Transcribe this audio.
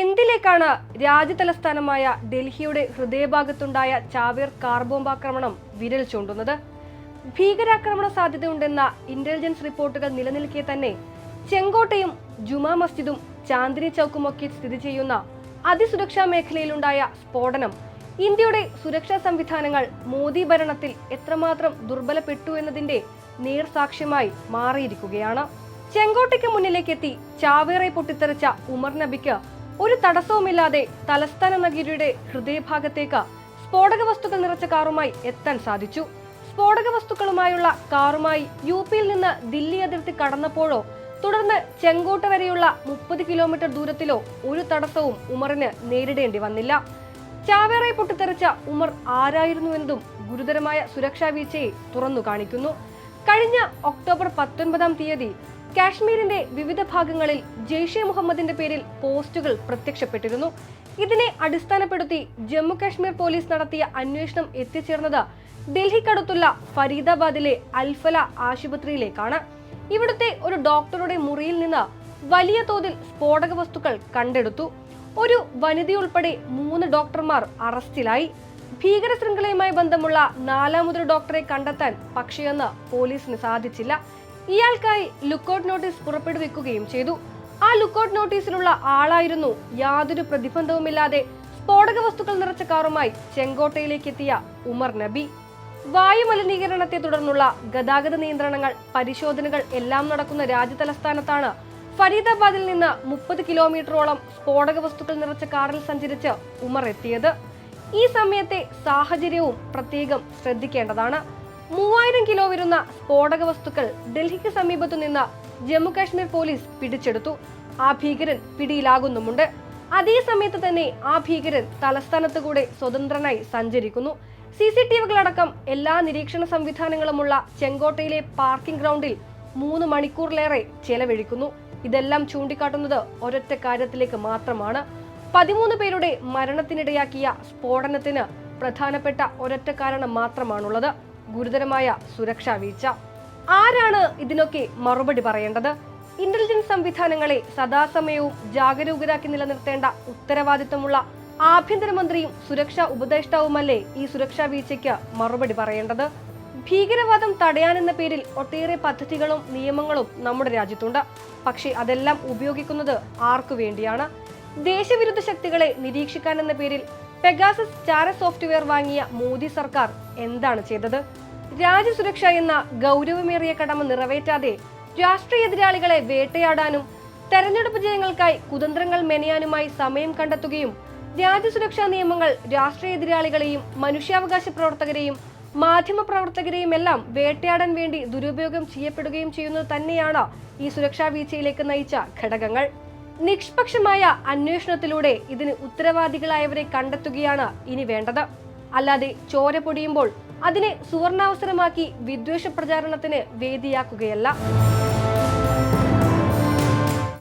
എന്തിലേക്കാണ് രാജ്യതലസ്ഥാനമായ ഡൽഹിയുടെ ഹൃദയഭാഗത്തുണ്ടായ ചാവേർ കാർ ബോംബാക്രമണം വിരൽ ചൂണ്ടുന്നത്? ഭീകരാക്രമണ സാധ്യതയുണ്ടെന്ന ഇന്റലിജൻസ് റിപ്പോർട്ടുകൾ നിലനിൽക്കെ തന്നെ ചെങ്കോട്ടയും ജുമാ മസ്ജിദും ചാന്ദിനി ചൌക്കുമൊക്കെ സ്ഥിതി ചെയ്യുന്ന അതിസുരക്ഷാ മേഖലയിലുണ്ടായ സ്ഫോടനം ഇന്ത്യയുടെ സുരക്ഷാ സംവിധാനങ്ങൾ മോദി ഭരണത്തിൽ എത്രമാത്രം ദുർബലപ്പെട്ടു എന്നതിന്റെ നേർസാക്ഷ്യമായി മാറിയിരിക്കുകയാണ്. ചെങ്കോട്ടയ്ക്ക് മുന്നിലേക്കെത്തി ചാവേറെ പൊട്ടിത്തെറിച്ച ഉമർ നബിക്ക് ഒരു തടസ്സവുമില്ലാതെ തലസ്ഥാന നഗരിയുടെ ഹൃദയഭാഗത്തേക്ക് സ്ഫോടക വസ്തുക്കൾ നിറച്ച കാറുമായി എത്താൻ സാധിച്ചു. സ്ഫോടക വസ്തുക്കളുമായുള്ള കാറുമായി യു പിയിൽ നിന്ന് ദില്ലി അതിർത്തി കടന്നപ്പോഴോ തുടർന്ന് ചെങ്കോട്ട വരെയുള്ള മുപ്പത് കിലോമീറ്റർ ദൂരത്തിലോ ഒരു തടസ്സവും ഉമറിന് നേരിടേണ്ടി വന്നില്ല. ചാവേറെ പൊട്ടിത്തെറിച്ച ഉമർ ആരായിരുന്നുവെന്നതും ഗുരുതരമായ സുരക്ഷാ വീഴ്ചയെ തുറന്നു കാണിക്കുന്നു. കഴിഞ്ഞ ഒക്ടോബർ പത്തൊൻപതാം തീയതി കാശ്മീരിന്റെ വിവിധ ഭാഗങ്ങളിൽ ജെയ്ഷെ മുഹമ്മദിന്റെ പേരിൽ പോസ്റ്റുകൾ പ്രത്യക്ഷപ്പെട്ടിരുന്നു. ഇതിനെ അടിസ്ഥാനപ്പെടുത്തി ജമ്മു കാശ്മീർ പോലീസ് നടത്തിയ അന്വേഷണം എത്തിച്ചേർന്നത് ഡൽഹിക്കടുത്തുള്ള ഫരീദാബാദിലെ അൽഫല ആശുപത്രിയിലേക്കാണ്. ഇവിടുത്തെ ഒരു ഡോക്ടറുടെ മുറിയിൽ നിന്ന് വലിയ തോതിൽ സ്ഫോടക വസ്തുക്കൾ കണ്ടെടുത്തു. ഒരു വനിതയുൾപ്പെടെ മൂന്ന് ഡോക്ടർമാർ അറസ്റ്റിലായി. ഭീകര ശൃംഖലയുമായി ബന്ധമുള്ള നാലാമതൊരു ഡോക്ടറെ കണ്ടെത്താൻ പക്ഷെയെന്ന് പോലീസിന് സാധിച്ചില്ല. ഇയാൾക്കായി ലുക്കൌട്ട് നോട്ടീസ് പുറപ്പെടുവിക്കുകയും ചെയ്തു. ആ ലുക്കൌട്ട് നോട്ടീസിലുള്ള ആളായിരുന്നു യാതൊരു പ്രതിബന്ധവുമില്ലാതെ സ്ഫോടക വസ്തുക്കൾ നിറച്ച കാറുമായി ചെങ്കോട്ടയിലേക്ക് എത്തിയ ഉമർ നബി. വായു മലിനീകരണത്തെ തുടർന്നുള്ള ഗതാഗത നിയന്ത്രണങ്ങൾ പരിശോധനകൾ എല്ലാം നടക്കുന്ന രാജ്യതലസ്ഥാനത്താണ് ഫരീദാബാദിൽ നിന്ന് മുപ്പത് കിലോമീറ്ററോളം സ്ഫോടക വസ്തുക്കൾ നിറച്ച കാറിൽ സഞ്ചരിച്ച് ഉമർ എത്തിയത്. ഈ സമയത്തെ സാഹചര്യവും പ്രത്യേകം ശ്രദ്ധിക്കേണ്ടതാണ്. മൂവായിരം കിലോ വരുന്ന സ്ഫോടക വസ്തുക്കൾ ഡൽഹിക്ക് സമീപത്തു നിന്ന് ജമ്മു കാശ്മീർ പോലീസ് പിടിച്ചെടുത്തു. ആ ഭീകരൻ പിടിയിലാകുന്നുമുണ്ട്. അതേ സമയത്ത് തന്നെ ആ ഭീകരൻ തലസ്ഥാനത്ത് കൂടെ സ്വതന്ത്രനായി സഞ്ചരിക്കുന്നു. സി സി ടി വികളടക്കം എല്ലാ നിരീക്ഷണ സംവിധാനങ്ങളുമുള്ള ചെങ്കോട്ടയിലെ പാർക്കിംഗ് ഗ്രൗണ്ടിൽ മൂന്ന് മണിക്കൂറിലേറെ ചെലവഴിക്കുന്നു. ഇതെല്ലാം ചൂണ്ടിക്കാട്ടുന്നത് ഒരൊറ്റ കാര്യത്തിലേക്ക് മാത്രമാണ്. പതിമൂന്ന് പേരുടെ മരണത്തിനിടയാക്കിയ സ്ഫോടനത്തിന് പ്രധാനപ്പെട്ട ഒരൊറ്റ കാരണം മാത്രമാണുള്ളത്. ഗുരുതരമായ സുരക്ഷാ വീഴ്ച. ആരാണ് ഇതിനൊക്കെ മറുപടി പറയേണ്ടത്? ഇന്റലിജൻസ് സംവിധാനങ്ങളെ സദാസമയവും ജാഗരൂകരാക്കി നിലനിർത്തേണ്ട ഉത്തരവാദിത്തമുള്ള ആഭ്യന്തരമന്ത്രിയും സുരക്ഷാ ഉപദേഷ്ടാവുമല്ലേ ഈ സുരക്ഷാ വീഴ്ചയ്ക്ക് മറുപടി പറയേണ്ടത്? ഭീകരവാദം തടയാനെന്ന പേരിൽ ഒട്ടേറെ പദ്ധതികളും നിയമങ്ങളും നമ്മുടെ രാജ്യത്തുണ്ട്. പക്ഷേ അതെല്ലാം ഉപയോഗിക്കുന്നത് ആർക്കു വേണ്ടിയാണ്? ദേശവിരുദ്ധ ശക്തികളെ നിരീക്ഷിക്കാനെന്ന പേരിൽ പെഗാസസ് ചാര സോഫ്റ്റ്വെയർ വാങ്ങിയ മോദി സർക്കാർ എന്താണ് ചെയ്തത്? രാജ്യസുരക്ഷ എന്ന ഗൗരവമേറിയ കടമ നിറവേറ്റാതെ രാഷ്ട്രീയ എതിരാളികളെ വേട്ടയാടാനും തെരഞ്ഞെടുപ്പ് ജയങ്ങൾക്കായി കുതന്ത്രങ്ങൾ മെനയാനുമായി സമയം കണ്ടെത്തുകയും രാജ്യസുരക്ഷാ നിയമങ്ങൾ രാഷ്ട്രീയ എതിരാളികളെയും മനുഷ്യാവകാശ പ്രവർത്തകരെയും മാധ്യമ പ്രവർത്തകരെയും എല്ലാം വേട്ടയാടാൻ വേണ്ടി ദുരുപയോഗം ചെയ്യപ്പെടുകയും ചെയ്യുന്നത് തന്നെയാണ് ഈ സുരക്ഷാ വീഴ്ചയിലേക്ക് നയിച്ച ഘടകങ്ങൾ. നിഷ്പക്ഷമായ അന്വേഷണത്തിലൂടെ ഇതിന് ഉത്തരവാദികളായവരെ കണ്ടെത്തുകയാണ് ഇനി വേണ്ടത്. അല്ലാതെ ചോര പൊടിയുമ്പോൾ അതിനെ സുവർണാവസരമാക്കി വിദ്വേഷ പ്രചാരണത്തിന് വേദിയാക്കുകയല്ല.